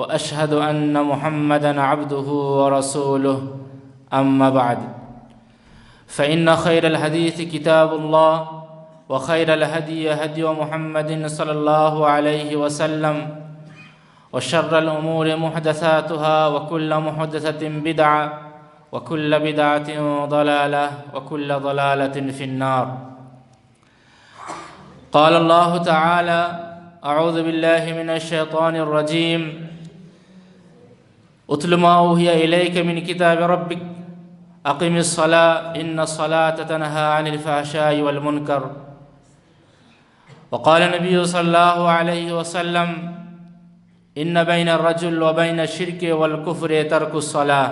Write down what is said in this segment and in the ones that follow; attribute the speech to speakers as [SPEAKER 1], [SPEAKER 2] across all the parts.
[SPEAKER 1] وأشهد أن محمدا عبده ورسوله. أما بعد فإن خير الحديث كتاب الله وخير الهدي هدي محمد صلى الله عليه وسلم وشر الأمور محدثاتها وكل محدثة بدعة وكل بدعة ضلالة وكل ضلالة في النار. قال الله تعالى أعوذ بالله من الشيطان الرجيم. أتل ما أوهي إليك من كتاب ربك أقم الصلاة إن الصلاة تنهى عن الفحشاء والمنكر وقال النبي صلى الله عليه وسلم إن بين الرجل وبين الشرك والكفر ترك الصلاة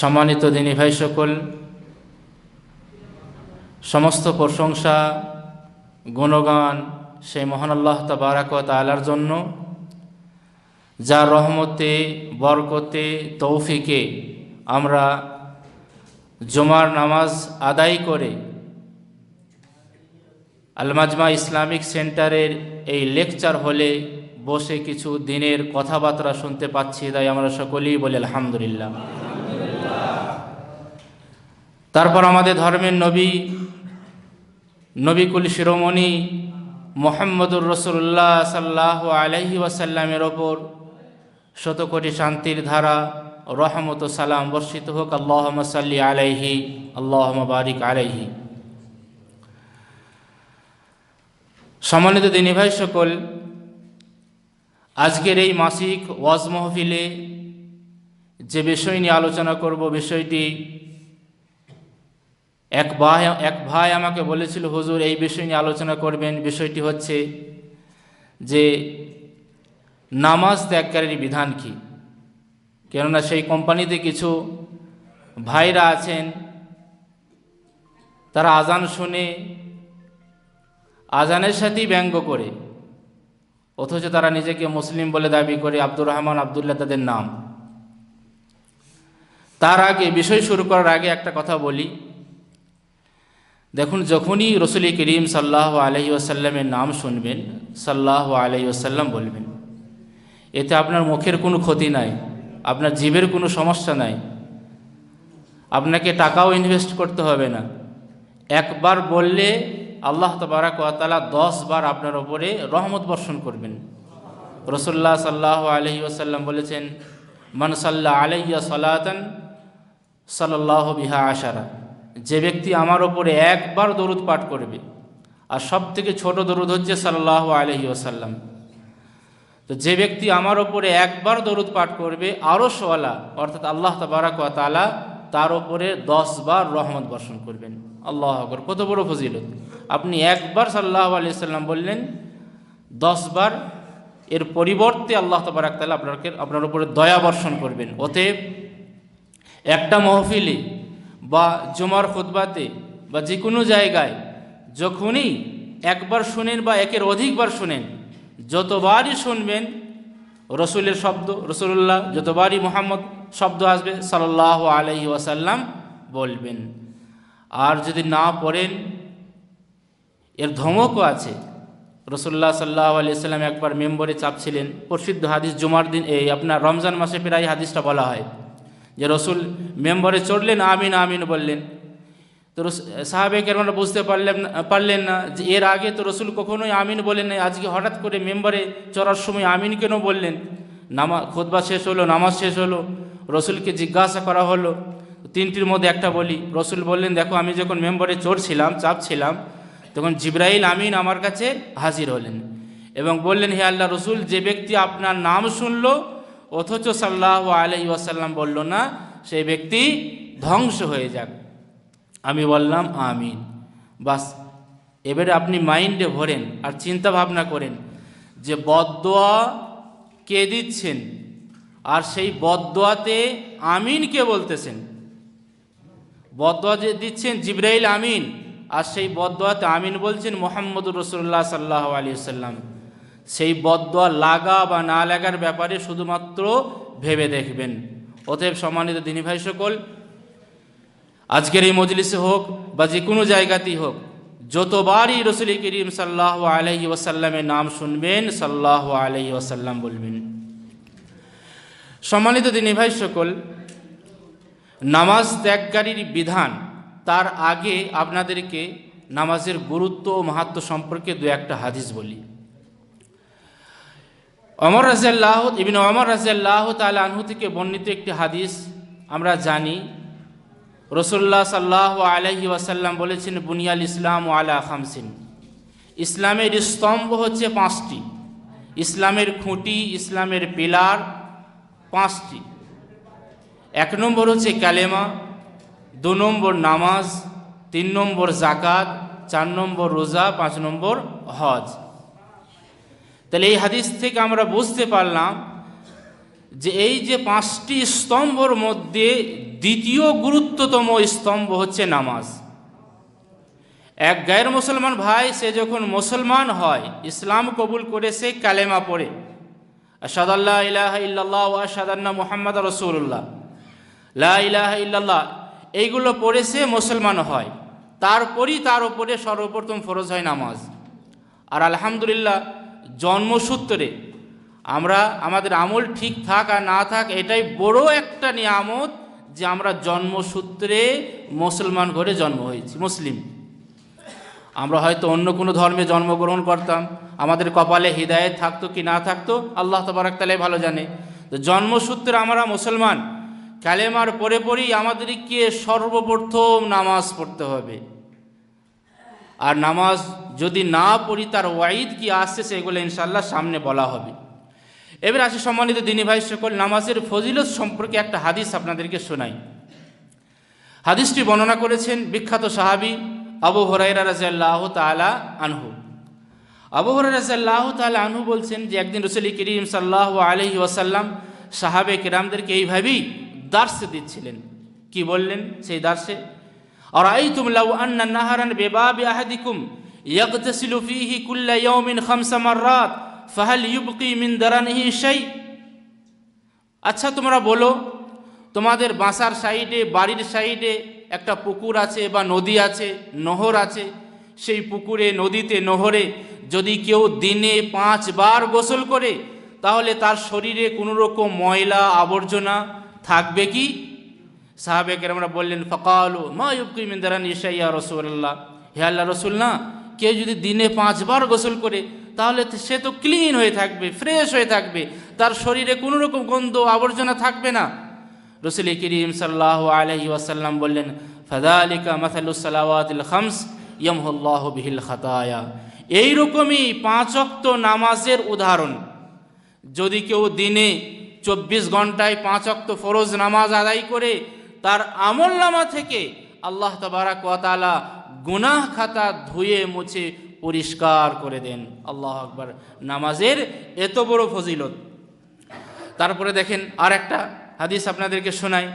[SPEAKER 1] সম্মানিত দিনী ভাই সকল সমস্ত প্রশংসা গুণগান সেই মহান আল্লাহ তাবারাক তালার জন্য, যার রহমতে, বরকতে, তৌফিকে আমরা জুমার নামাজ আদায় করে আলমাজমা ইসলামিক সেন্টারের এই লেকচার হলে বসে কিছু দিনের কথাবার্তা শুনতে পাচ্ছি, তাই আমরা সকলেই বলি আলহামদুলিল্লাহ। তারপর আমাদের ধর্মের নবী, নবিকুল শিরোমণি মোহাম্মদুর রসুল্লাহ সাল্লাহ আলহি ওয়াসাল্লামের ওপর শতকোটি শান্তির ধারা, রহমত সালাম বর্ষিত হোক আল্লাহ সাল্লি আলাইহি আল্লাহ বারিক আলাইহি। সম্মানিত দিনী ভাই সকল, আজকের এই মাসিক ওয়াজ মহফিলে যে বিষয় নিয়ে আলোচনা করব, বিষয়টি এক ভাই এক ভাই আমাকে বলেছিল, হুজুর, এই বিষয় নিয়ে আলোচনা করবেন। বিষয়টি হচ্ছে যে নামাজ ত্যাগকারীর বিধান কি? কেননা সেই কোম্পানিতে কিছু ভাইরা আছেন, তারা আজান শুনে আজানের সাথেই ব্যঙ্গ করে, অথচ তারা নিজেকে মুসলিম বলে দাবি করে আব্দুর রহমান, আবদুল্লাহ তাদের নাম। তার আগে, বিষয় শুরু করার আগে একটা কথা বলি। দেখুন, যখনই রসুল করিম সাল্লাহ আলহি আসাল্লামের নাম শুনবেন সাল্লাহ আলহি আসাল্লাম বলবেন, এতে আপনার মুখের কোনো ক্ষতি নাই, আপনার জীবের কোনো সমস্যা নাই, আপনাকে টাকাও ইনভেস্ট করতে হবে না। একবার বললে আল্লাহ তবারাক তালা দশ বার আপনার ওপরে রহমত বর্ষণ করবেন। রসুল্লাহ সাল্লাহ আলহি আসাল্লাম বলেছেন মনসাল্লাহ আলহিয়া সালাতন সাল্লাহ বিহা আশারা। যে ব্যক্তি আমার ওপরে একবার দরুদ পাঠ করবে, আর সব থেকে ছোটো দরুদ হচ্ছে সাল্লাহ আলহি আসাল্লাম তো যে ব্যক্তি আমার ওপরে একবার দরুদ পাঠ করবে আরও সোয়ালা, অর্থাৎ আল্লাহ তবারাক তালা তার ওপরে দশ বার রহমত বর্ষণ করবেন। আল্লাহ আকবর, কত বড় ফজিলত। আপনি একবার সাল্লাহ আলি সাল্লাম বললেন, দশ বার এর পরিবর্তে আল্লাহ তবারাক তালা আপনাকে, আপনার উপরে দয়া বর্ষণ করবেন। অতএব একটা মহফিলে বা জমার খুতবাতে বা যে কোনো জায়গায় যখনই একবার শুনেন বা একের অধিকবার শুনেন, যতবারই শুনবেন, রসুলের শব্দ রসুল্লাহ যতবারই মোহাম্মদ শব্দ আসবে সাল্লাহ আলহি ওয়াসাল্লাম বলবেন। আর যদি না পড়েন, এর ধমকও আছে। রসুল্লাহ সাল্লাহ আলি সাল্লাম একবার মেম্বরে চাপছিলেন। প্রসিদ্ধ হাদিস জুমার দিন, এই আপনার রমজান মাসে প্রায় হাদিসটা বলা হয়। যে রসুল মেম্বারে চড়লেন, আমিন আমিন বললেন। তো সাহাবে কেরমারা বুঝতে পারলেন পারলেন না যে এর আগে তো রসুল কখনোই আমিন বলেন নাই, আজকে হঠাৎ করে মেম্বারে চড়ার সময় আমিন কেন বললেন? নামা, খোদবা শেষ হলো, নামাজ শেষ হলো, রসুলকে জিজ্ঞাসা করা হলো। তিনটির মধ্যে একটা বলি, রসুল বললেন, দেখো, আমি যখন মেম্বারে চড়ছিলাম, চাপছিলাম, তখন জিব্রাইল, আমিন আমার কাছে হাজির হলেন এবং বললেন, হে আল্লাহ রসুল, যে ব্যক্তি আপনার নাম শুনলো অথচ সাল্লাহ আলাই ওয়াসাল্লাম বলল না, সেই ব্যক্তি ধ্বংস হয়ে যাক। আমি বললাম, আমিন। বাস, এবারে আপনি মাইন্ডে ভরেন আর চিন্তা ভাবনা করেন যে বদোয়া কে দিচ্ছেন আর সেই বদোয়াতে আমিন কে বলতেছেন? বদোয়া যে দিচ্ছেন জিব্রাইল আমিন, আর সেই বদোয়াতে আমিন বলছেন মোহাম্মদুর রসুল্লাহ সাল্লাহ আলী সাল্লাম সেই বদোয়া লাগা বা না লাগার ব্যাপারে শুধুমাত্র ভেবে দেখবেন। অতএব সম্মানিত দিনী ভাই সকল, আজকের এই মজলিসে হোক বা যে কোনো জায়গাতেই হোক, যতবারই রসুল করিম সাল্লাহ আলহি ওয়াসাল্লামের নাম শুনবেন সাল্লাহ আলহি ওয়াসাল্লাম বলবেন। সম্মানিত দিনী ভাই সকল, নামাজ ত্যাগকারীর বিধান তার আগে আপনাদেরকে নামাজের গুরুত্ব ও মাহাত্ম সম্পর্কে দু একটা হাদিস বলি। অমর রাজিয়াল্লাহ ইবিন অমর রাজিয়াল্লাহ তালা আনহু থেকে বর্ণিত একটি হাদিস আমরা জানি। রসুল্লাহ সাল্লাহ আলহি ওয়াসাল্লাম বলেছেন, বুনিয়াল ইসলাম ও আলা খামসিন। ইসলামের স্তম্ভ হচ্ছে পাঁচটি। ইসলামের খুঁটি, ইসলামের পিলার পাঁচটি। এক নম্বর হচ্ছে ক্যালেমা দু নম্বর নামাজ, তিন নম্বর জাকাত চার নম্বর রোজা, পাঁচ নম্বর হজ। তাহলে এই হাদিস থেকে আমরা বুঝতে পারলাম যে এই যে পাঁচটি স্তম্ভর মধ্যে দ্বিতীয় গুরুত্বতম স্তম্ভ হচ্ছে নামাজ। এক গায়ের মুসলমান ভাই, সে যখন মুসলমান হয়, ইসলাম কবুল করে সে কালেমা পড়ে। আসাদাল্লাহ ইলাহ ইল্লাল্লাহ ও আসাদান্না মোহাম্মদ রসুল্লাহ লা ইলাহা ইল্লাল্লাহ, এইগুলো পড়ে সে মুসলমান হয়। তারপরই তার উপরে সর্বপ্রথম ফরজ হয় নামাজ। আর আলহামদুলিল্লাহ জন্মসূত্রে। আমরা, আমাদের আমল ঠিক থাক আর না থাক, এটাই বড় একটা নিয়ামত যে আমরা জন্মসূত্রে মুসলমান ঘরে জন্ম হয়েছি, মুসলিম। আমরা হয়তো অন্য কোনো ধর্মে জন্মগ্রহণ করতাম, আমাদের কপালে হৃদায়ত থাকতো কি না থাকতো, আল্লাহ তবরাকতালাই ভালো জানে। তো জন্মসূত্রে আমরা মুসলমান, কালেমার পরে পরেই আমাদেরকে সর্বপ্রথম নামাজ পড়তে হবে। আর নামাজ যদি না পড়ি, তার ওয়াইদ কি আসছে সেগুলো ইনশাল্লাহ সামনে বলা হবে। এবার আসে সম্মানিত দিনী ভাই সকল, নামাজের ফজিলত সম্পর্কে একটা হাদিস আপনাদেরকে শোনাই। হাদিসটি বর্ণনা করেছেন বিখ্যাত সাহাবি আবু হরাইরা রাজাল্লাহ তালা আনহু। আবু হরাই রাজাল্লাহ তালা আনহু বলছেন যে, একদিন রসুলি করিম সাল্লাহ আলহি ওয়াসাল্লাম সাহাবে কিরামদেরকে এইভাবেই দার্স দিচ্ছিলেন। কি বললেন সেই দার্সে আর আই তুমলাউ আন্না নাহারান বেবাবি আহাদিকুম ইয়াগতাসিলু ফীহি কুল্লা ইয়াউমিন খামসা মাররাত, ফাহাল ইউবকি মিন দারানিহি শাই। আচ্ছা তোমরা বলো, তোমাদের বাসার সাইডে, বাড়ির সাইডে একটা পুকুর আছে বা নদী আছে, নহর আছে, সেই পুকুরে, নদীতে, নহরে যদি কেউ দিনে পাঁচবার গোসল করে, তাহলে তার শরীরে কোনো রকম ময়লা, আবর্জনা থাকবে কি? সাহাবেকের আমরা বললেন, ফকালু, মা ইউকি মিন্দারান ইসাইয়া রসুল্লাহ হে আল্লাহ রসুল, না, কেউ যদি দিনে পাঁচবার গোসল করে, তাহলে সে তো ক্লিন হয়ে থাকবে, ফ্রেশ হয়ে থাকবে, তার শরীরে কোনো রকম গন্ধ, আবর্জনা থাকবে না। রসুল করিম সাল্লাহ আলহি ওয়াসাল্লাম বললেন ফাদা ফাদালিকা মাসালুসালাওয়াতিল খামস ইয়মহুল্লাহ বিহিল খাতায়া। এইরকমই পাঁচ অক্ত নামাজের উদাহরণ। যদি কেউ দিনে চব্বিশ ঘন্টায় পাঁচ অক্ত ফরজ নামাজ আদায় করে তার আমল নামা থেকে আল্লাহ তবারাক ওয়াতালা গুনাহ খাতা ধুয়ে, মুছে, পরিষ্কার করে দেন। আল্লাহ আকবার। নামাজের এত বড় ফজিলত। তারপরে দেখেন আর একটা হাদিস আপনাদেরকে শোনাই।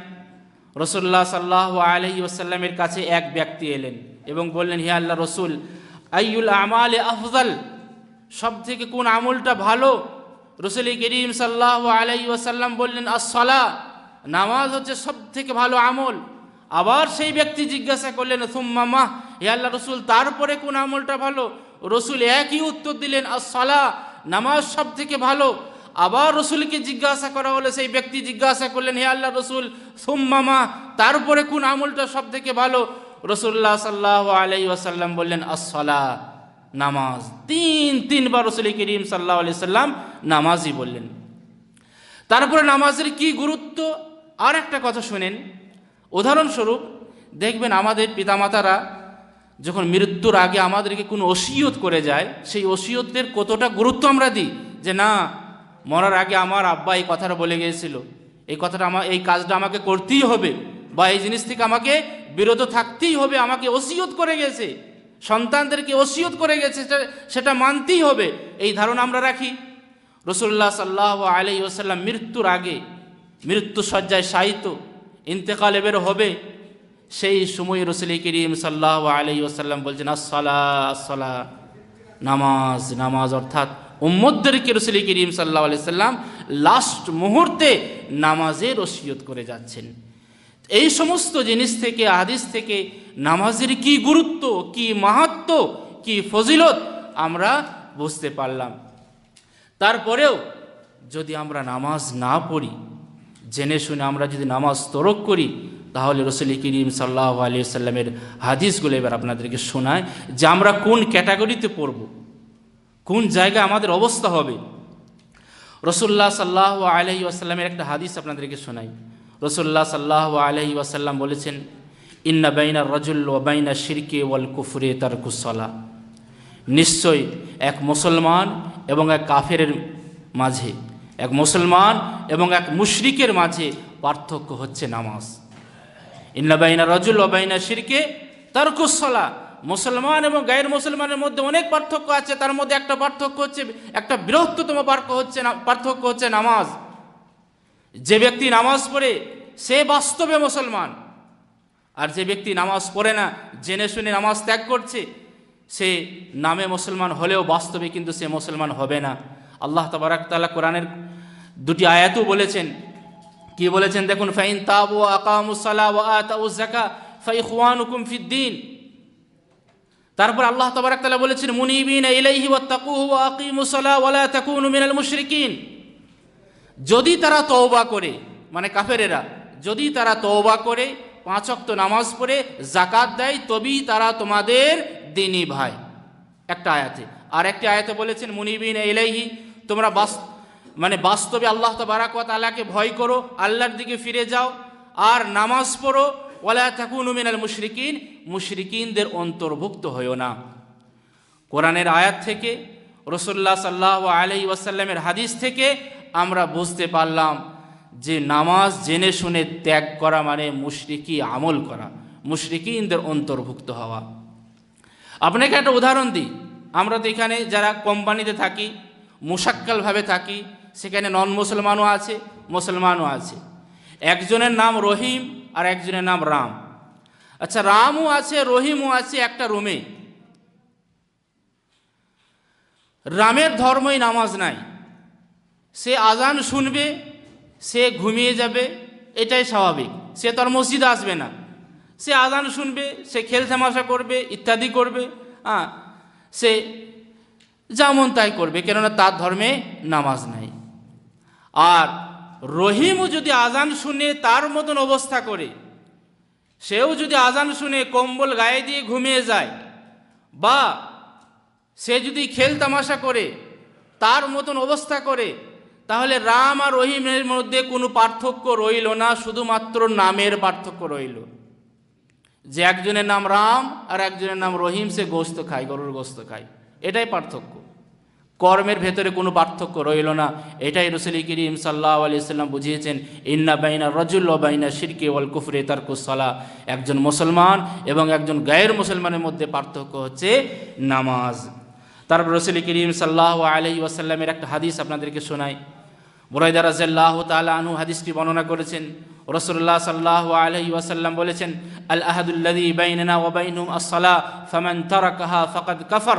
[SPEAKER 1] রসুল্লাহ সাল্লাহ আলহি ওসাল্লামের কাছে এক ব্যক্তি এলেন এবং বললেন, হে আল্লাহ রসুল আইউল আমাল আফজল? সব থেকে কোন আমলটা ভালো? রসুল করিম সাল্লাহ আলহি ওসাল্লাম বললেন আসলা নামাজ হচ্ছে সব থেকে ভালো আমল। আবার সেই ব্যক্তি জিজ্ঞাসা করলেন সুম্মামা হে আল্লাহ রসুল তারপরে কোন আমলটা ভালো? রসুল একই উত্তর দিলেন আসলা নামাজ সব থেকে ভালো। আবার রসুলকে জিজ্ঞাসা করা হলে, সেই ব্যক্তি জিজ্ঞাসা করলেন, হে আল্লাহ রসুল সুম্মামা তারপরে কোন আমলটা সব থেকে ভালো? রসুল্লাহ সাল্লাহ আলাই ওয়াসাল্লাম বললেন আসলা নামাজ। তিন, তিনবার রসুল করিম সাল্লাহ আলি সাল্লাম নামাজই বললেন। তারপরে নামাজের কি গুরুত্ব? আর একটা কথা শুনেন। উদাহরণস্বরূপ, দেখবেন আমাদের পিতামাতারা যখন মৃত্যুর আগে আমাদেরকে কোনো ওসিয়ত করে যায়, সেই ওসিয়তের কতটা গুরুত্ব আমরা দিই? যে না, মরার আগে আমার আব্বা এই কথাটা বলে গিয়েছিল। এই কথাটা আমার এই কাজটা আমাকে করতেই হবে বা এই জিনিস থেকে আমাকে বিরত থাকতেই হবে, আমাকে ওসিয়ত করে গেছে। সন্তানদেরকে ওসিয়ত করে গেছে সেটা- সেটা মানতেই হবে। এই ধারণা আমরা রাখি। রসুল্লাহ সাল্লাহ আলি ওসাল্লাম মৃত্যুর আগে মৃত্যু সজ্জায় সাহিত্য ইন্তেকাল এবার হবে। সেই সময় রসুল করিম সাল্লাহ আলি ওসাল্লাম বলছেন, আসসালা আসসালা, নামাজ নামাজ অর্থাৎ উম্মদদেরকে রসুল করিম সাল্লাহ আলি সাল্লাম লাস্ট মুহূর্তে নামাজের ওসিয়ত করে যাচ্ছেন। এই সমস্ত জিনিস থেকে, হাদিস থেকে নামাজের কি গুরুত্ব, কি মাহাত্ম, কি ফজিলত আমরা বুঝতে পারলাম। তারপরেও যদি আমরা নামাজ না পড়ি জেনে শুনে আমরা যদি নামাজ তরক করি, তাহলে রসুল করিম সাল্লাহ আলী সাল্লামের হাদিসগুলো এবার আপনাদেরকে শোনায় যে আমরা কোন ক্যাটাগরিতে পড়ব, কোন জায়গায় আমাদের অবস্থা হবে। রসুল্লাহ সাল্লাহ আলহি আসাল্লামের একটা হাদিস আপনাদেরকে শোনাই। রসুল্লাহ সাল্লাহ আলহি আসাল্লাম বলেছেন, ইন্না বাইনা রজুল ও বাইনা শিরকে ওয়াল কুফরে তার কুসলা নিশ্চয় এক মুসলমান এবং এক কাফের মাঝে এক মুসলমান এবং এক মুশরিকের মাঝে পার্থক্য হচ্ছে নামাজ। ইন্না বাইনা রজুল ও বাইনা শিরকে তার কুসলা মুসলমান এবং গায়ের মুসলমানের মধ্যে অনেক পার্থক্য আছে, তার মধ্যে একটা পার্থক্য হচ্ছে, একটা বৃহত্তম পার্থক্য হচ্ছে পার্থক্য হচ্ছে নামাজ। যে ব্যক্তি নামাজ পড়ে, সে বাস্তবে মুসলমান। আর যে ব্যক্তি নামাজ পড়ে না, জেনে শুনে নামাজ ত্যাগ করছে, সে নামে মুসলমান হলেও বাস্তবে কিন্তু সে মুসলমান হবে না। আল্লাহ তবরাক তাআলা কোরআনের দুটি আয়াতও বলেছেন। কি বলেছেন দেখুন, ফাইন তাবু আকামুসালা ওয়া আতাউ যাকা ফাইখওয়ানুকুম ফিদ্দিন তারপর আল্লাহ তবরাক তাআলা বলেছেন, মুনিবিন ইলাইহি ওয়াত্তাকুহু ওয়া আকিমুস সালাহ ওয়া লা তাকুনু মিনাল মুশরিকিন। যদি তারা তওবা করে মানে কাফেরেরা, যদি তারা তওবা করে, পাঁচ ওয়াক্ত নামাজ পড়ে জাকাত দেয়, তবেই তারা তোমাদের দিনী ভাই। একটা আয়াতে। আর একটি আয়াতে বলেছেন, মুনিবিন ইলাইহি তোমরা বাস মানে বাস্তবে আল্লাহ তবারাক ওয়া তাআলাকে ভয় করো, আল্লাহর দিকে ফিরে যাও, আর নামাজ পড়ো, ওয়ালা তাকুনু মিনাল মুশরিকিন, মুশরিকিনদের অন্তর্ভুক্ত হয়েও না। কোরআনের আয়াত থেকে রসুল্লাহ সাল্লাহ আলি ওয়াসাল্লামের হাদিস থেকে আমরা বুঝতে পারলাম যে নামাজ জেনে শুনে ত্যাগ করা মানে মুশরিকি আমল করা, মুশরিকিনদের অন্তর্ভুক্ত হওয়া। আপনাকে একটা উদাহরণ দিই। আমরা তো এখানে যারা কোম্পানিতে থাকি মুশাক্কালভাবে থাকি, সেখানে নন মুসলমানও আছে মুসলমানও আছে। একজনের নাম রহিম আর একজনের নাম রাম। আচ্ছা রামও আছে, রহিমও আছে একটা রুমে রামের ধর্মই নামাজ নাই। সে আজান শুনবে, সে ঘুমিয়ে যাবে, এটাই স্বাভাবিক। সে তার মসজিদে আসবে না। সে আজান শুনবে, সে খেল তামাশা করবে, ইত্যাদি করবে হ্যাঁ সে যেমন তাই করবে, কেননা তার ধর্মে নামাজ নাই। আর রহিমও যদি আজান শুনে তার মতন অবস্থা করে, সেও যদি আজান শুনে কম্বল গায়ে দিয়ে ঘুমিয়ে যায়, বা সে যদি খেল তামাশা করে, তার মতন অবস্থা করে, তাহলে রাম আর রহিমের মধ্যে কোনো পার্থক্য রইল না, শুধুমাত্র নামের পার্থক্য রইল। যে একজনের নাম রাম আর একজনের নাম রহিম, সে গোস্ত খায়, গরুর গোস্ত খায়। এটাই পার্থক্য। কর্মের ভেতরে কোনো পার্থক্য রইল না। এটাই রসুল করিম সাল্লাহ আলি সাল্লাম বুঝিয়েছেন, ইন্না বাইনা রজুল বাইনা শিরকে ওয়াল কুফরে তারকুসলা একজন মুসলমান এবং একজন গায়ের মুসলমানের মধ্যে পার্থক্য হচ্ছে নামাজ। তারপর রসুল করিম সাল্লাহ আলহি ওয়াসাল্লামের একটা হাদিস আপনাদেরকে শোনাই। বুরাইদা রাজাল্লাহ তালা আনহু হাদিসটি বর্ণনা করেছেন। রসুল্লাহ সাল্লাহ আলহি ওয়াসাল্লাম বলেছেন, আল আহাদুল্লাদি বাইনা ওবাইনুম আসসালা ফামান তারাকাহা ফাকাদ কাফার।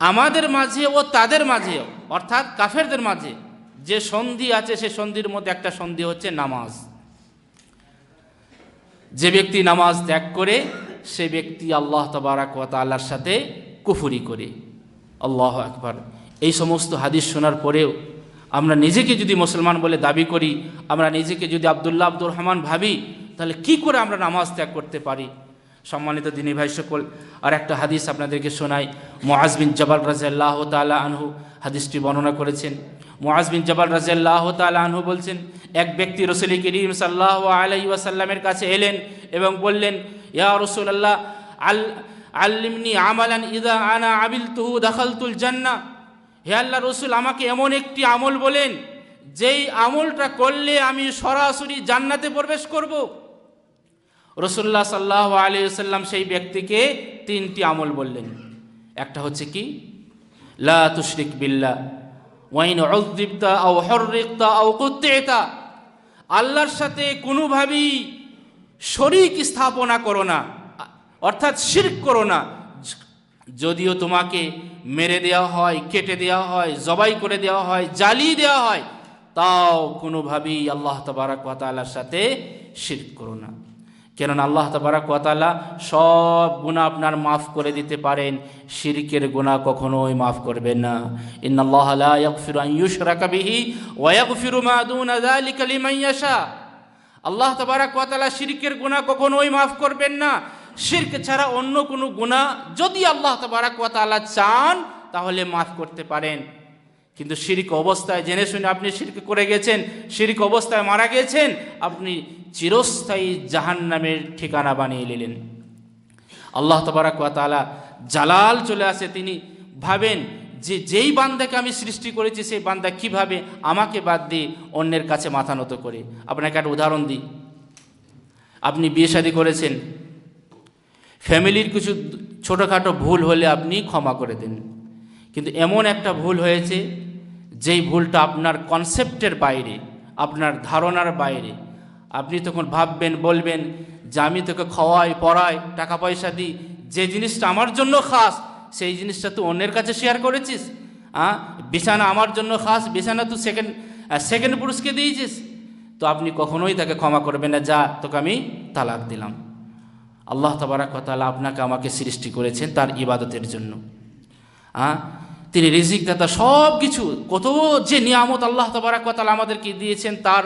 [SPEAKER 1] আমাদের মাঝে ও তাদের মাঝে, অর্থাৎ কাফেরদের মাঝে, যে সন্ধি আছে, সে সন্ধির মধ্যে একটা সন্ধি হচ্ছে নামাজ। যে ব্যক্তি নামাজ ত্যাগ করে, সে ব্যক্তি আল্লাহ তবারাক ওয়া তাআলার সাথে কুফুরি করে। আল্লাহ আকবার। এই সমস্ত হাদিস শোনার পরেও আমরা নিজেকে যদি মুসলমান বলে দাবি করি, আমরা নিজেকে যদি আবদুল্লাহ আব্দুর রহমান ভাবি, তাহলে কি করে আমরা নামাজ ত্যাগ করতে পারি? সম্মানিত দিনী ভাই সকল, আর একটা হাদিস আপনাদেরকে শোনাই। মোয়াজ বিন জবাল রাজিয়াল্লাহ তালা আনহু হাদিসটি বর্ণনা করেছেন। মোয়াজ বিন জবাল রাজিয়াল্লাহ তালা আনহু বলছেন, এক ব্যক্তি রসুল করিম সাল্লাহ আলহি ওয়াসাল্লামের কাছে এলেন এবং বললেন, ইয়া রসুল আল্লাহ আল, আল্লিমনি আমালান ইদা আনা আবিল তুহু দাখালতুল জান্না। হে আল্লাহ রসুল, আমাকে এমন একটি আমল বলেন, যেই আমলটা করলে আমি সরাসরি জান্নাতে প্রবেশ করব। রসুল্লাহ সাল্লাহ আলী সাল্লাম সেই ব্যক্তিকে তিনটি আমল বললেন। একটা হচ্ছে কি? লা তুশরিক বিল্লাহ ওয়াইন উযদিবতা আও হররিকতা আও কুত্তিতা। আল্লাহর সাথে কোনোভাবেই শরিক স্থাপনা করো না, অর্থাৎ শিরক করো না। যদিও তোমাকে মেরে দেওয়া হয়, কেটে দেওয়া হয়, জবাই করে দেওয়া হয়, জ্বালিয়ে দেওয়া হয়, তাও কোনোভাবেই আল্লাহ তবারাক ওয়াতালার সাথে শিরক করো না। কেননা আল্লাহ তবারাক ওয়াতালা সব গুণা আপনার মাফ করে দিতে পারেন। শিরকের গুণা কখনোই মাফ করবেন না। ইন আল্লাহ আল্লাহ তবারাক ওয়াতালা শিরকের গুণা কখনোই মাফ করবেন না। শিরক ছাড়া অন্য কোনো গুণা যদি আল্লাহ তবারাক ওয়াতালা চান, তাহলে মাফ করতে পারেন। কিন্তু শিরিক অবস্থায় জেনে শুনে আপনি শিরক করে গেছেন, শিরিক অবস্থায় মারা গেছেন, আপনি চিরস্থায়ী জাহান নামের ঠিকানা বানিয়ে নিলেন। আল্লাহ তবারাক তাআলা জালাল চলে আসে, তিনি ভাবেন যে যেই বান্দাকে আমি সৃষ্টি করেছি, সেই বান্দা কীভাবে আমাকে বাদ দিয়ে অন্যের কাছে মাথা নত করে। আপনাকে একটা উদাহরণ দিই। আপনি বিয়ে শাদী করেছেন, ফ্যামিলির কিছু ছোটোখাটো ভুল হলে আপনি ক্ষমা করে দেন। কিন্তু এমন একটা ভুল হয়েছে যেই ভুলটা আপনার কনসেপ্টের বাইরে, আপনার ধারণার বাইরে, আপনি তখন ভাববেন, বলবেন যে আমি তোকে খাওয়াই, পড়াই টাকা পয়সা দিই, যে জিনিসটা আমার জন্য খাস, সেই জিনিসটা তুই অন্যের কাছে শেয়ার করেছিস হ্যাঁ বিছানা আমার জন্য খাস, বিছানা তুই সেকেন্ড সেকেন্ড পুরুষকে দিয়েছিস, তো আপনি কখনোই তাকে ক্ষমা করবেন না, যা, তোকে আমি তালাক দিলাম। আল্লাহ তবারাক তালা আপনাকে আমাকে সৃষ্টি করেছেন তার ইবাদতের জন্য। হ্যাঁ তিনি রিজিক দাতা সব কিছু কত যে নিয়ামত আল্লাহ তবারাক তালা আমাদেরকে দিয়েছেন, তার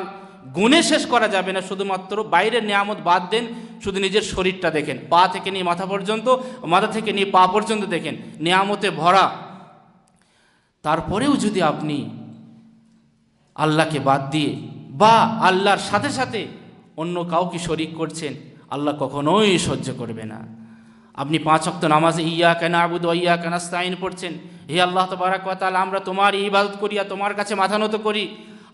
[SPEAKER 1] গুণে শেষ করা যাবে না। শুধুমাত্র বাইরের নিয়ামত বাদ দেন, শুধু নিজের শরীরটা দেখেন। পা থেকে নিয়ে মাথা পর্যন্ত, মাথা থেকে নিয়ে পা পর্যন্ত দেখেন, নিয়ামতে ভরা। তারপরেও যদি আপনি আল্লাহকে বাদ দিয়ে বা আল্লাহর সাথে সাথে অন্য কাউকে শরিক করছেন, আল্লাহ কখনোই সহ্য করবে না। আপনি পাঁচ অক্ত নামাজে ইয়া কেন আবুদ ইয়া কেন স্তাইন পড়ছেন। হে আল্লাহ তবারাক তাল আমরা তোমার ইবাদত করি আর তোমার কাছে মাথা নত করি।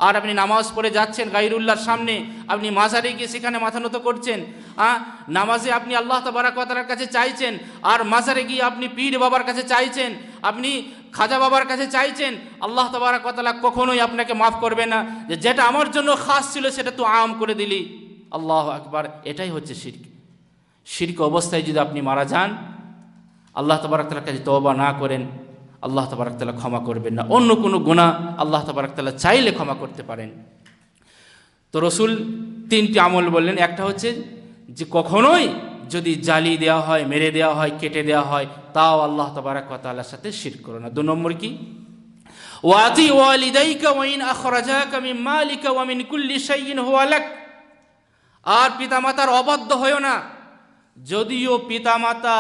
[SPEAKER 1] আর আপনি নামাজ পড়ে যাচ্ছেন গাইরুল্লাহর সামনে, আপনি মাজারে গিয়ে সেখানে মাথা নত করছেন হ্যাঁ নামাজে আপনি আল্লাহ তবারাকাতার কাছে চাইছেন, আর মাজারে গিয়ে আপনি পীর বাবার কাছে চাইছেন, আপনি খাজা বাবার কাছে চাইছেন, আল্লাহ তবারাকাতালা কখনোই আপনাকে মাফ করবে না। যে যেটা আমার জন্য খাস ছিল, সেটা তো আম করে দিলি। আল্লাহ আকবার, এটাই হচ্ছে শির্ক। শির্ক অবস্থায় যদি আপনি মারা যান, আল্লাহ তবারাকতালার কাছে তবা না করেন, আল্লাহ তবারকতালা ক্ষমা করবেন না। অন্য কোনো গুণা আল্লাহ তবারকতালা চাইলে ক্ষমা করতে পারেন। তো রসুল তিনটি আমল বললেন। একটা হচ্ছে যে কখনোই যদি জ্বালিয়ে দেওয়া হয়, মেরে দেওয়া হয়, কেটে দেওয়া হয়, তাও আল্লাহ তবারকতালার সাথে শির করো না। দু নম্বর কি? ওয়াতি ওয়ালিদাইকা ওয়াইন আখরাজাকা মিন মালিকা ওয়া মিন কুল্লি শাইইন হুয়া লাক। আর পিতামাতার অবাধ্য হয়েও না। যদিও পিতামাতা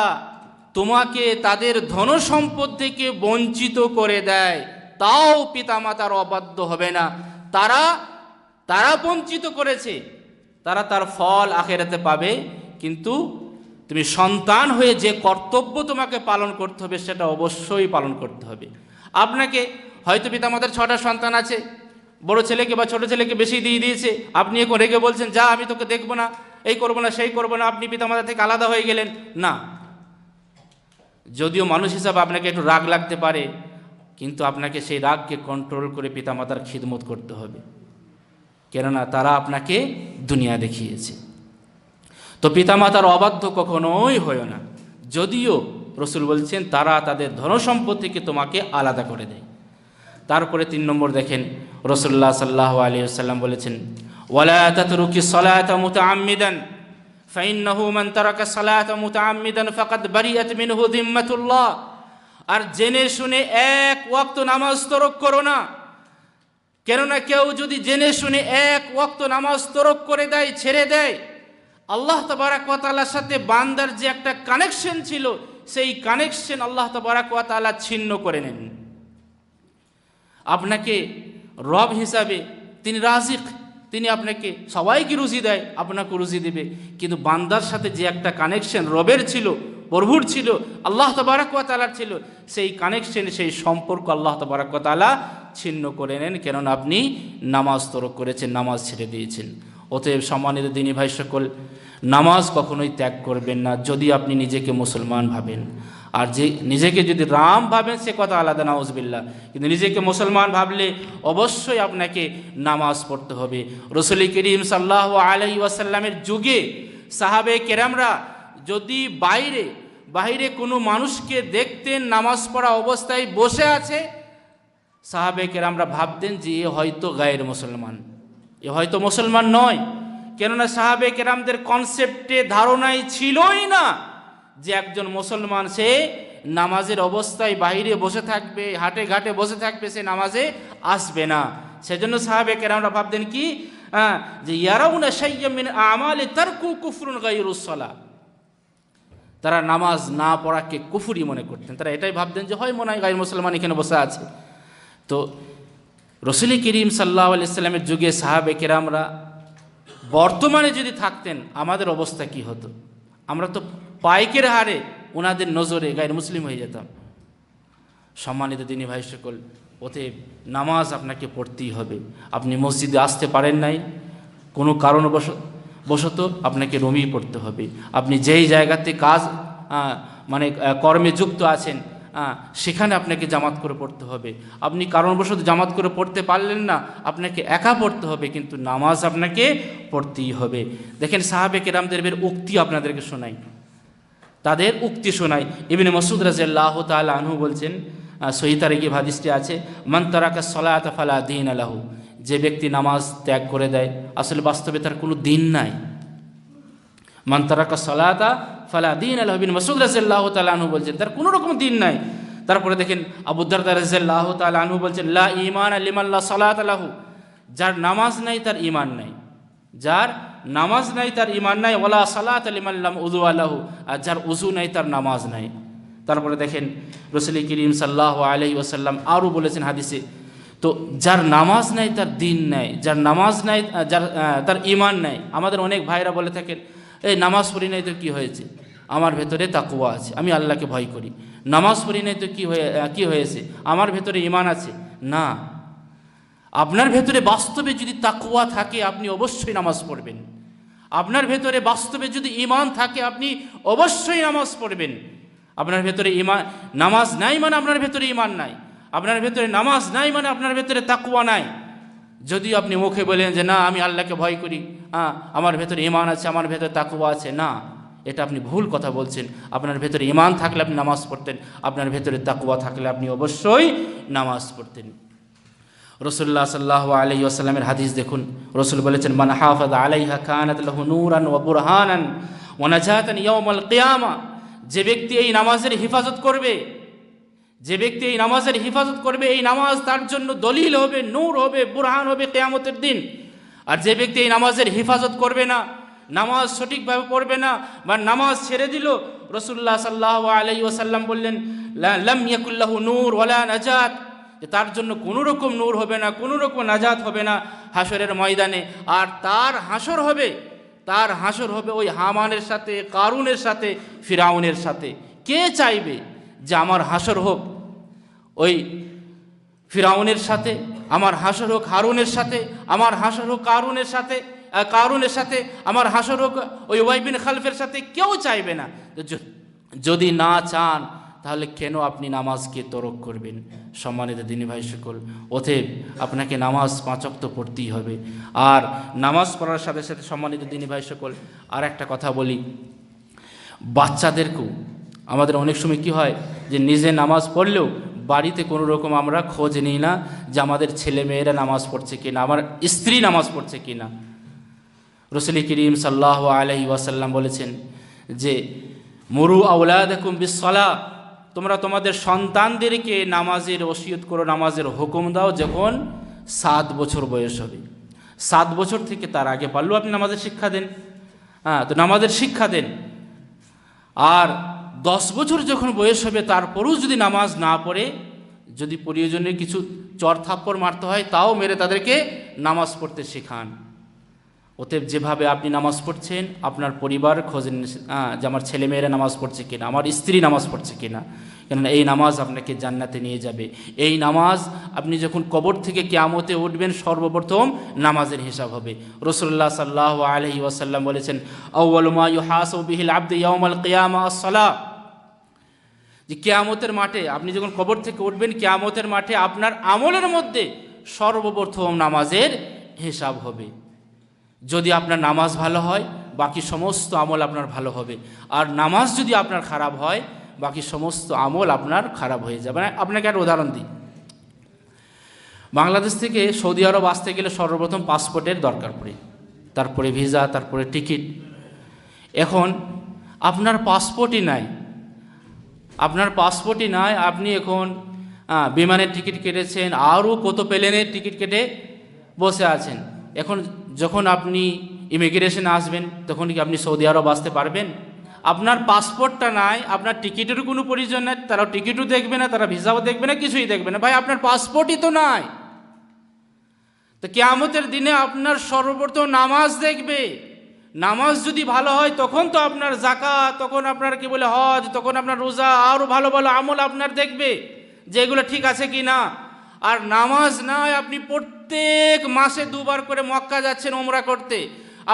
[SPEAKER 1] তোমাকে তাদের ধন সম্পদ থেকে বঞ্চিত করে দেয়, তাও পিতামাতার অবাধ্য হবে না। তারা তারা বঞ্চিত করেছে। তারা তার ফল আখেরাতে পাবে, কিন্তু তুমি সন্তান হয়ে যে কর্তব্য তোমাকে পালন করতে হবে, সেটা অবশ্যই পালন করতে হবে। আপনাকে, হয়তো পিতামাতার ছটা সন্তান আছে বড় ছেলেকে বা ছোট ছেলেকে বেশি দিয়ে দিয়েছে। আপনি এখন রেগে বলছেন, যা, আমি তোকে দেখব না, এই করব না, সেই করব না, আপনি পিতামাতা থেকে আলাদা হয়ে গেলেন। না। যদিও মানুষ হিসাবে আপনাকে একটু রাগ লাগতে পারে, কিন্তু আপনাকে সেই রাগকে কন্ট্রোল করে পিতামাতার খিদমত করতে হবে। কেননা তারা আপনাকে দুনিয়া দেখিয়েছে। তো পিতামাতার অবাধ্য কখনোই হয় না। যদিও রসুল বলছেন, তারা তাদের ধনসম্পদ থেকে তোমাকে আলাদা করে দেয়। তারপরে তিন নম্বর দেখেন রসুল্লাহ সাল্লাহ আলী সাল্লাম বলেছেন ওয়ালা তাতরুকি সলাতা মুতাআম্মিদান فإنه من ترك الصلاة متعمدا فقد برئت منه ذمة الله আর জেনে শুনে এক ওয়াক্ত নামাজ তরক করো না কেননা কেউ যদি জেনে শুনে এক ওয়াক্ত নামাজ তরক করে দেয় ছেড়ে দেয় আল্লাহ তবারাকালার সাথে বান্দার যে একটা কানেকশন ছিল সেই কানেকশন আল্লাহ তবারাকালা ছিন্ন করে নেন আপনাকে রব হিসাবে তিনি রাজিক, তিনি আপনাকে সবাইকে রুজি দেয় আপনাকে রুজি দেবে। কিন্তু বান্দার সাথে যে একটা কানেকশন রবের ছিল, প্রভুর ছিল, আল্লাহ তবারাকালার ছিল, সেই কানেকশন সেই সম্পর্ক আল্লাহ তবারাকালা ছিন্ন করে নেন। কেননা আপনি নামাজ তরক করেছেন, নামাজ ছেড়ে দিয়েছেন। অতএব সম্মানিত দিনী ভাই সকল, নামাজ কখনোই ত্যাগ করবেন না, যদি আপনি নিজেকে মুসলমান ভাবেন। আর যে নিজেকে যদি রাম ভাবেন, সে কথা আলাদা নাউজবিল্লা কিন্তু নিজেকে মুসলমান ভাবলে অবশ্যই আপনাকে নামাজ পড়তে হবে। রসুল করিম সাল্লাহ আলহি ওয়াসাল্লামের যুগে সাহাবে কেরামরা যদি বাইরে বাইরে কোনো মানুষকে দেখতেন, নামাজ পড়া অবস্থায় বসে আছে, সাহাবে কেরামরা ভাবতেন যে এ হয়তো গায়ের মুসলমান। এ হয়তো মুসলমান নয়। কেননা সাহাবে কেরামদের কনসেপ্টে ধারণাই ছিলই না। যে একজন মুসলমান সে নামাজের অবস্থায় বাইরে বসে থাকবে, হাটে ঘাটে বসে থাকবে, সে নামাজে আসবে না। সেজন্য সাহাবে কেরামরা ভাবতেন কি? যে আমালে তারকু কুফরুন গাইরুসলা তারা নামাজ না পড়াকে কুফুরি মনে করতেন। তারা এটাই ভাবতেন যে হয় মনে হয় গায়ের মুসলমান এখানে বসে আছে। তো রসুল করিম সাল্লাহ আলাইস্লামের যুগে সাহাবে কেরামরা বর্তমানে যদি থাকতেন, আমাদের অবস্থা কি হতো? আমরা তো পাইকের হারে ওনাদের নজরে গায়ের মুসলিম হয়ে যেতাম। সম্মানিত দিনী ভাই সকল ওতে নামাজ আপনাকে পড়তেই হবে। আপনি মসজিদে আসতে পারেন নাই, কোনো কারণবশ, বশত আপনাকে রমি পড়তে হবে। আপনি যেই জায়গাতে কাজ মানে কর্মে যুক্ত আছেন সেখানে আপনাকে জামাত করে পড়তে হবে। আপনি কারণবশত জামাত করে পড়তে পারলেন না, আপনাকে একা পড়তে হবে, কিন্তু নামাজ আপনাকে পড়তেই হবে। দেখেন সাহাবে কেরামদের এর উক্তি আপনাদেরকে শোনাই। তাদের উক্তি শোনায় ইবিনে মসুদ রাজিয়াল্লাহ তাল আনহু বলছেন সহিতারে কি হাদিসটি আছে, মান সলাত ফালা দিন আলাহু যে ব্যক্তি নামাজ ত্যাগ করে দেয়, আসলে বাস্তবে তার কোনো দিন নাই। মান তারাকা সলাতা ফালা দিন আলাহু বিন মসুদ রাজিয়াল্লাহ তাল আনহু বলছেন, তার কোনো রকম দিন নাই। তারপরে দেখেন আবুদ্দারদা রাজিয়াল্লাহ তাল আনহু বলছেন, লা ইমান আলিমাল্লাহ সলাত আলাহু যার নামাজ নাই, তার ইমান নাই। যার নামাজ নাই, তার ইমান নাই ওলা সালাত আলিমাল্লাম উজু আল্লাহু আর যার উজু নাই, তার নামাজ নাই। তারপরে দেখেন, রসুল করিম সাল্লাহ আলহি ওসাল্লাম আরও বলেছেন হাদিসে, তো যার নামাজ নাই, তার দিন নাই। যার নামাজ নাই যার তার ইমান নাই। আমাদের অনেক ভাইরা বলে থাকেন, এই নামাজ পড়ি নাই তো কী হয়েছে? আমার ভেতরে তাকুয়া আছে, আমি আল্লাহকে ভয় করি। নামাজ পড়ি নাই তো কী হয়ে কী হয়েছে? আমার ভেতরে ইমান আছে? না। আপনার ভেতরে বাস্তবে যদি তাকুয়া থাকে, আপনি অবশ্যই নামাজ পড়বেন। আপনার ভেতরে বাস্তবে যদি ইমান থাকে, আপনি অবশ্যই নামাজ পড়বেন। আপনার ভেতরে ইমান নামাজ নাই মানে আপনার ভেতরে ইমান নাই। আপনার ভেতরে নামাজ নাই মানে আপনার ভেতরে তাকুয়া নাই। যদি আপনি মুখে বলেন যে, না, আমি আল্লাহকে ভয় করি। হ্যাঁ আমার ভেতরে ইমান আছে, আমার ভেতরে তাকুয়া আছে। না, এটা আপনি ভুল কথা বলছেন। আপনার ভেতরে ইমান থাকলে আপনি নামাজ পড়তেন, আপনার ভেতরে তাকুয়া থাকলে আপনি অবশ্যই নামাজ পড়তেন। রসুল্লাহ সাল্লাহ আলি আসাল্লামের হাদিস দেখুন। রসুল বলেছেন, মান হাফাদ আলাইহা কানাত লাহু নূরান ওয়া বুরহানান ওয়া নাজাতান ইয়াউমাল কিয়ামা যে ব্যক্তি এই নামাজের হিফাজত করবে, যে ব্যক্তি এই নামাজের হিফাজত করবে, এই নামাজ তার জন্য দলিল হবে, নূর হবে, বুরহান হবে কেয়ামতের দিন। আর যে ব্যক্তি এই নামাজের হিফাজত করবে না, নামাজ সঠিকভাবে পড়বে না বা নামাজ ছেড়ে দিল রসুল্লাহ সাল্লাহ আলাই ওসাল্লাম বললেন লাম ইয়াকুল্লাহু নূর ওয়ালা নাজাত যে তার জন্য কোনো রকম নূর হবে না, কোনো রকম নাজাত হবে না হাসরের ময়দানে। আর তার হাসর হবে, তার হাসর হবে ওই হামানের সাথে, কারুনের সাথে, ফিরাউনের সাথে। কে চাইবে যে আমার হাসর হোক? ওই ফিরাউনের সাথে, আমার হাসর হোক হারুনের সাথে, আমার হাসর হোক কারুনের সাথে কারুনের সাথে, আমার হাসর হোক ওই ওয়াইবিন খালফের সাথে কেউ চাইবে না। যদি না চান তাহলে কেন আপনি নামাজকে তরক করবেন? সম্মানিত দিনী ভাই সকল, অতএব আপনাকে নামাজ পাঁচক্ত পড়তেই হবে। আর নামাজ পড়ার সাথে সাথে সম্মানিত দিনী ভাই সকল আর একটা কথা বলি। বাচ্চাদেরকেও আমাদের অনেক সময় কি হয় যে নিজে নামাজ পড়লেও বাড়িতে কোনো রকম আমরা খোঁজ নিই না যে আমাদের ছেলে মেয়েরা নামাজ পড়ছে কিনা, আমার স্ত্রী নামাজ পড়ছে কিনা। রসুল করিম সাল্লাহ আলহি ওয়াসাল্লাম বলেছেন যে, মরু আউলাদকুম বিসলা তোমরা তোমাদের সন্তানদেরকে নামাজের ওসিয়ত করো, নামাজের হুকুম দাও যখন সাত বছর বয়স হবে। সাত বছর থেকে তার আগে পারলেও আপনি নামাজের শিক্ষা দেন। হ্যাঁ তো নামাজের শিক্ষা দেন। আর দশ বছর যখন বয়স হবে, তারপরেও যদি নামাজ না পড়ে, যদি প্রয়োজনে কিছু চর থাপ্পড় মারতে হয়, তাও মেরে তাদেরকে নামাজ পড়তে শেখান। অতএব যেভাবে আপনি নামাজ পড়ছেন আপনার পরিবার আহ, যে আমার ছেলেমেয়েরা নামাজ পড়ছে কিনা আমার স্ত্রী নামাজ পড়ছে কিনা। কেননা এই নামাজ আপনাকে জান্নাতে নিয়ে যাবে। এই নামাজ আপনি যখন কবর থেকে কেয়ামতে উঠবেন সর্বপ্রথম নামাজের হিসাব হবে। রসুল্লাহ সাল্লাহ আলহি ওয়াসাল্লাম বলেছেন আউ্লমা যে কেয়ামতের মাঠে আপনি যখন কবর থেকে উঠবেন কেয়ামতের মাঠে আপনার আমলের মধ্যে সর্বপ্রথম নামাজের হিসাব হবে। যদি আপনার নামাজ ভালো হয়, বাকি সমস্ত আমল আপনার ভালো হবে। আর নামাজ যদি আপনার খারাপ হয়, বাকি সমস্ত আমল আপনার খারাপ হয়ে যাবে। মানে আপনাকে একটা উদাহরণ দিই। বাংলাদেশ থেকে সৌদি আরব আসতে গেলে সর্বপ্রথম পাসপোর্টের দরকার পড়ে। তারপরে ভিসা, তারপরে টিকিট। এখন আপনার পাসপোর্টই নাই। আপনার পাসপোর্টই নাই, আপনি এখন বিমানের টিকিট কেটেছেন, আরও কত প্লেনের টিকিট কেটে বসে আছেন। এখন যখন আপনি ইমিগ্রেশনে আসবেন, তখন কি আপনি সৌদি আরব আসতে পারবেন? আপনার পাসপোর্টটা নাই, আপনার টিকিটের কোনো প্রয়োজন নেই তারা টিকিটও দেখবে না, তারা ভিসাও দেখবে না, কিছুই দেখবে না। ভাই, আপনার পাসপোর্টই তো নাই। তো কেয়ামতের দিনে আপনার সর্বপ্রথম নামাজ দেখবে। নামাজ যদি ভালো হয়, তখন তো আপনার জাকা তখন আপনার কি বলে হজ, তখন আপনার রোজা আরও ভালো ভালো আমল আপনার দেখবে যে এগুলো ঠিক আছে কি না আর নামাজ নাই, আপনি প্রত্যেক মাসে দুবার করে মক্কা যাচ্ছেন ওমরা করতে।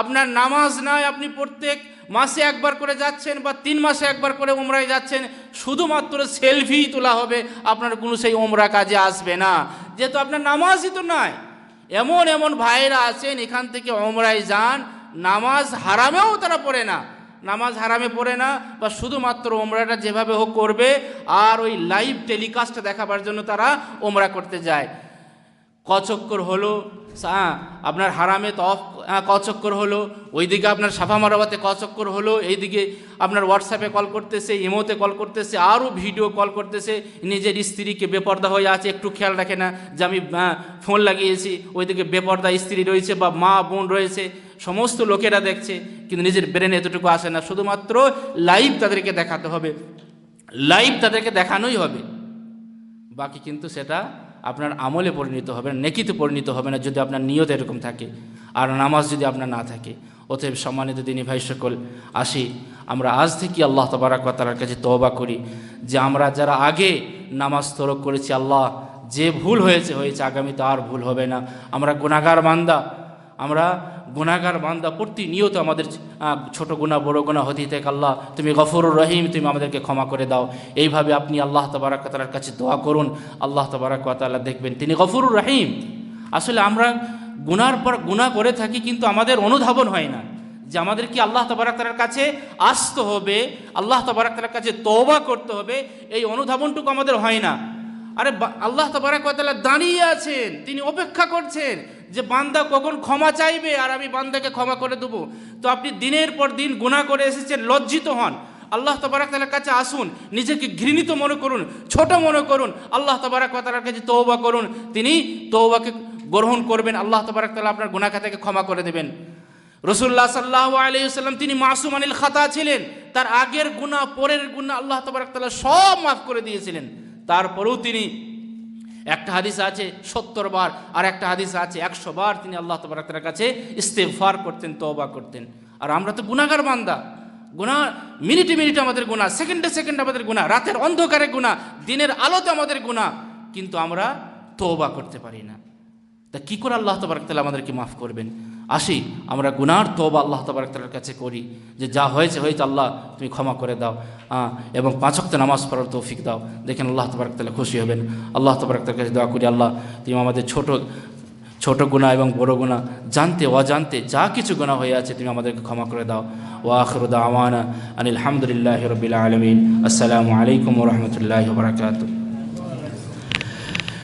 [SPEAKER 1] আপনার নামাজ নয় আপনি প্রত্যেক মাসে একবার করে যাচ্ছেন বা তিন মাসে একবার করে ওমরায় যাচ্ছেন, শুধুমাত্র সেলফি তোলা হবে, আপনার কোনো সেই ওমরা কাজে আসবে না। যেহেতু আপনার নামাজই তো নাই। এমন এমন ভাইরা আছেন, এখান থেকে ওমরায় যান, নামাজ হারামেও তারা পড়ে না। নামাজ হারামে পড়ে না, বা শুধুমাত্র ওমরাটা যেভাবে হোক করবে, আর ওই লাইভ টেলিকাস্টটা দেখাবার জন্য তারা ওমরা করতে যায়। কচক্কর হলো আপনার হারামে তফ কচক্কর হলো, ওইদিকে আপনার সাফা মারাবাতে কচক্কর হলো, এইদিকে আপনার হোয়াটসঅ্যাপে কল করতেছে ইমোতে কল করতেছে আরও ভিডিও কল করতেছে, নিজের স্ত্রীকে বেপর্দা হয়ে আছে, একটু খেয়াল রাখে না, যে আমি ফোন লাগিয়েছি, ওইদিকে বেপর্দা স্ত্রী রয়েছে বা মা বোন রয়েছে, সমস্ত লোকেরা দেখছে, কিন্তু নিজের ব্রেনে এতটুকু আসে না, শুধুমাত্র লাইভ তাদেরকে দেখাতে হবে লাইভ তাদেরকে দেখানোই হবে, বাকি কিন্তু সেটা আপনার আমলে পরিণত হবে না, নেকিতে পরিণত হবে না যদি আপনার নিয়ত এরকম থাকে। আর নামাজ যদি আপনার না থাকে। অতএব সম্মানিত দিনী ভাই সকল, আসি, আমরা আজ থেকে আল্লাহ তবারাকাতার কাছে তবা করি যে আমরা যারা আগে নামাজ তরক করেছি, আল্লাহ যে ভুল হয়েছে হয়েছে আগামীতে আর ভুল হবে না। আমরা গুণাগার বান্দা আমরা গুণাগার বান্দা প্রতিনিয়ত আমাদের ছোট গুণা বড় গুণা হতে থেকে আল্লাহ। তুমি গফরুর রহিম, তুমি আমাদেরকে ক্ষমা করে দাও। এইভাবে আপনি আল্লাহ তবারাকাতালার কাছে দোয়া করুন। আল্লাহ তবারাকাতালা দেখবেন তিনি গফরুর রহিম। আসলে আমরা গুনার পর গুণা করে থাকি কিন্তু আমাদের অনুধাবন হয় না। যে আমাদের কি আল্লাহ তবারাকাতার কাছে আসতে হবে, আল্লাহ তবারাকাতার কাছে তওবা করতে হবে, এই অনুধাবনটুকু আমাদের হয় না। আরে আল্লাহ তবারাকাতালা দাঁড়িয়ে আছেন, তিনি অপেক্ষা করছেন যে বান্দা কখন ক্ষমা চাইবে আর আমি বান্দাকে ক্ষমা করে দেবো। তো আপনি দিনের পর দিন গুনাহ করে এসেছেন, লজ্জিত হন। আল্লাহ তবারাকাতালার কাছে আসুন, নিজেকে ঘৃণিত মনে করুন, ছোট মনে করুন। আল্লাহ তবারাকাতালার কাছে তৌবা করুন। তিনি তৌবাকে গ্রহণ করবেন, আল্লাহ তবারাকাতালা আপনার গুনাহ খাতাকে ক্ষমা করে দেবেন। রসুল্লাহ সাল্লাহ আলাইসাল্লাম তিনি মাসুম আনিল খাতা ছিলেন। তার আগের গুণা পরের গুণা আল্লাহ তবরাকতালা সব মাফ করে দিয়েছিলেন। তারপরেও তিনি একটা হাদিস আছে সত্তর বার, আর একটা হাদিস আছে একশো বার তিনি আল্লাহ তবরাকতার কাছে ইস্তেফার করতেন, তওবা করতেন। আর আমরা তো গুণাগার বান্দা। গুণা মিনিটে মিনিটে আমাদের গুণা সেকেন্ডে সেকেন্ডে আমাদের গুণা রাতের অন্ধকারে গুণা দিনের আলোতে আমাদের গুণা কিন্তু আমরা তওবা করতে পারি না। তা কী করে আল্লাহ তবরাকতালা আমাদেরকে মাফ করবেন? আসি, আমরা গুনার তোবা আল্লাহ তবরাকতালার কাছে করি, যে যা হয়েছে হয়েছে আল্লাহ তুমি ক্ষমা করে দাও এবং পাঁচক্ত নামাজ পড়ার তৌফিক দাও, দেখেন আল্লাহ তবরাকতালা খুশি হবেন। আল্লাহ তবরাকতার কাছে দোয়া করি, আল্লাহ তুমি আমাদের ছোট ছোট গুণা এবং বড় গুণা জানতে অজান্তে যা কিছু গুণা হয়ে আছে তুমি আমাদেরকে ক্ষমা করে দাও। ও আখরুদা আমানা আনিল হামদুলিল্লাহ রবিল আলমিন। আসসালামু আলাইকুম রহমতুল্লাহ বরাকাতু